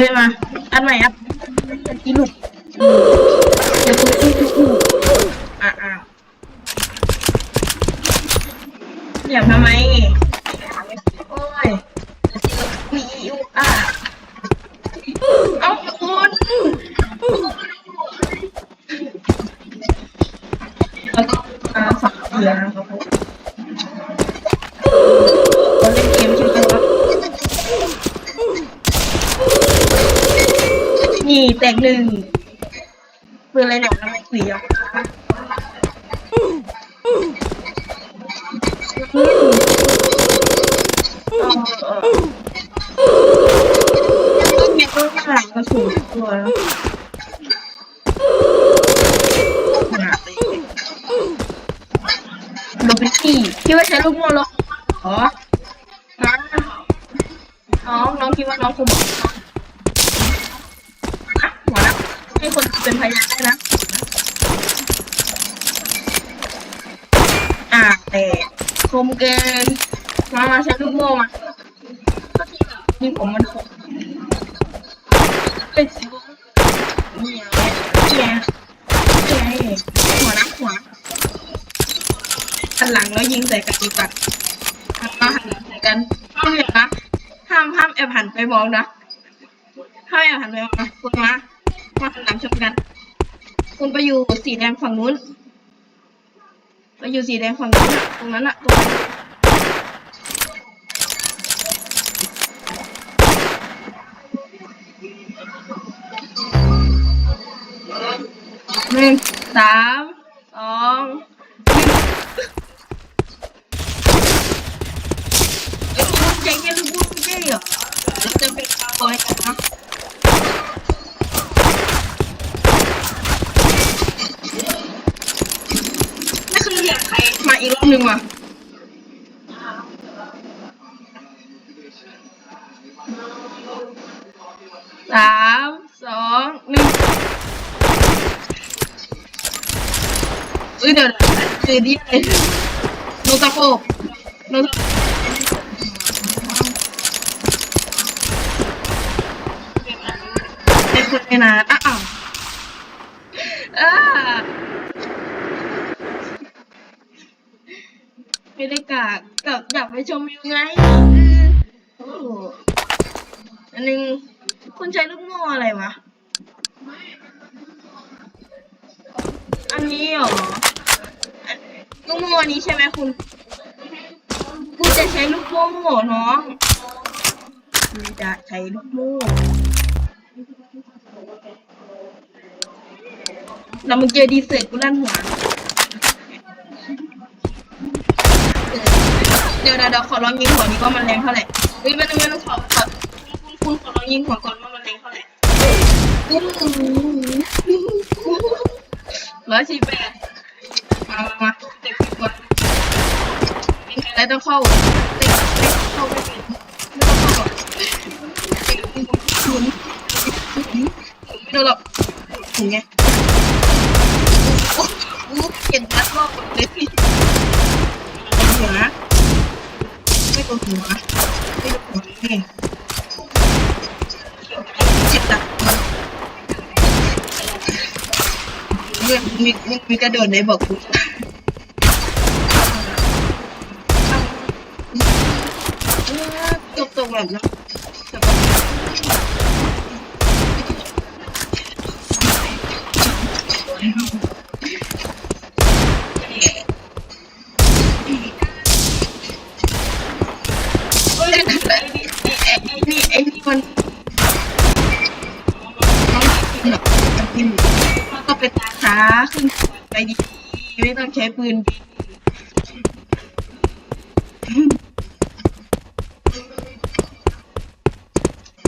เลยมา อันใหม่ครับอันที่หลุดเดี๋ยวคุณอู้อู้อู้อะอะเหยียบทำไมโอ้ยมีอยู่อะเอ้าคุณแล้วก็มาฝักเสียนะครับ แตกหนึ่งปืนอะไรหนอกน้ำไม่สีอะต้องมีตัวข้างหลังกระสุนตัวแล้วโรบินตี้คิดว่าใช้ลูกโม่หรออ๋อน้องน้องคิดว่าน้องคงบอก นะหัวนะ ให้คนเป็นพยานได้นะ อ่าแต่คมเกินมามาใช้ลูกโม่มาก็ที่ผมมันคมเป็นนี่นี่นี่หัวนะหัวหันหลังแล้วยิงใส่กันดีกว่าหันมาหันหลังใส่กันห้ามเห็นนะห้ามห้ามแอบหันไปมองนะถ้าอยากหันไปมาคุณมามาหันหลัง ชนกัน คุณไปอยู่สีแดงฝั่งนู้น ไปอยู่สีแดงฝั่งนู้นตรงนั้นอะตรงนั้นหนึ่งสามสองหนึ่งเอ้ยคุณใจเย็นลูกพูดไม่ใช่เหรอเราจะเป็นคาวบอยกันนะ ไม่เคยเห็นใครมา อีกรอบหนึ่งว่ะสามสองหนึ่งเอ้ยเดี๋ยวเดี๋ยวดีเลยโนตะโกบโนตะไม่เคยนานอ้าวอ้า ไม่ได้กากกับอยากไปชมวิวไงโอ้โหอันนึงคุณใช้ลูกโม่อะไรวะ อันนี้เหรอลูกโม่อันนี้ใช่ไหมคุณ กูจะใช้ลูกโม่น้องกูจะใช้ลูกโม่แล้วมึงเจอดีเสร็จกูลั่นหัว เดี๋ยวขอลองยิงหัวนี้ว่ามันแรงเท่าไหร่เฮ้ยไม่ต้องไม่ต้องขอขอคุณคุณขอลองยิงหัวก่อนว่ามันแรงเท่าไหร่ร้อยสี่แปดมามามาเด็กก่อนมีใครได้ต้องเข้าเด็กไม่เข้าไม่เป็นไม่ต้องเข้าหรอกเด็กคุณไม่โดนหรอกถึงไงโอ้โหเห็นนัดรอบหมดเลยหัวนะ ไม่ ตัวหัวไม่ตัวหัวนี่เจ็บหนักเนี่ยมีมีมีกระโดดในบอกกูตกตกแบบนั้นเขึ้นไปดีไม่ต้องใช้ปืนบิน